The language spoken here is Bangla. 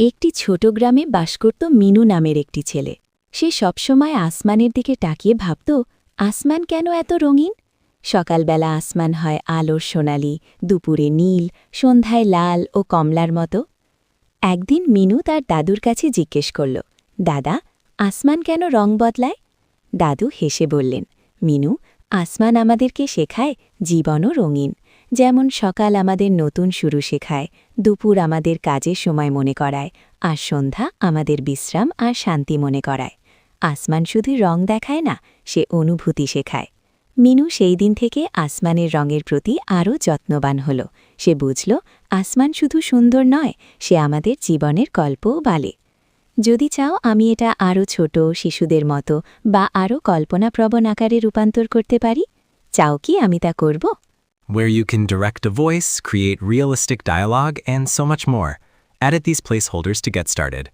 একটি ছোট গ্রামে বাস করত মিনু নামের একটি ছেলে। সে সবসময় আসমানের দিকে তাকিয়ে ভাবত, আসমান কেন এত রঙিন? সকালবেলা আসমান হয় আলোর সোনালি, দুপুরে নীল, সন্ধ্যায় লাল ও কমলার মতো। একদিন মিনু তার দাদুর কাছে জিজ্ঞেস করল, দাদা, আসমান কেন রং বদলায়? দাদু হেসে বললেন, মিনু আসমান আমাদেরকে শেখায় জীবনও রঙিন। যেমন সকাল আমাদের নতুন শুরু শেখায়, দুপুর আমাদের কাজের সময় মনে করায়, আর সন্ধ্যা আমাদের বিশ্রাম আর শান্তি মনে করায়। আসমান শুধু রং দেখায় না, সে অনুভূতি শেখায়। মিনু সেই দিন থেকে আসমানের রঙের প্রতি আরও যত্নবান হল। সে বুঝল, আসমান শুধু সুন্দর নয়, সে আমাদের জীবনের গল্পও বালে। যদি চাও আমি এটা আরও ছোট শিশুদের মতো বা আরও কল্পনাপ্রবণ আকারে রূপান্তর করতে পারি চাও কি আমি তা করব where you can direct a voice, create realistic dialogue, and so much more. Edit these placeholders to get started.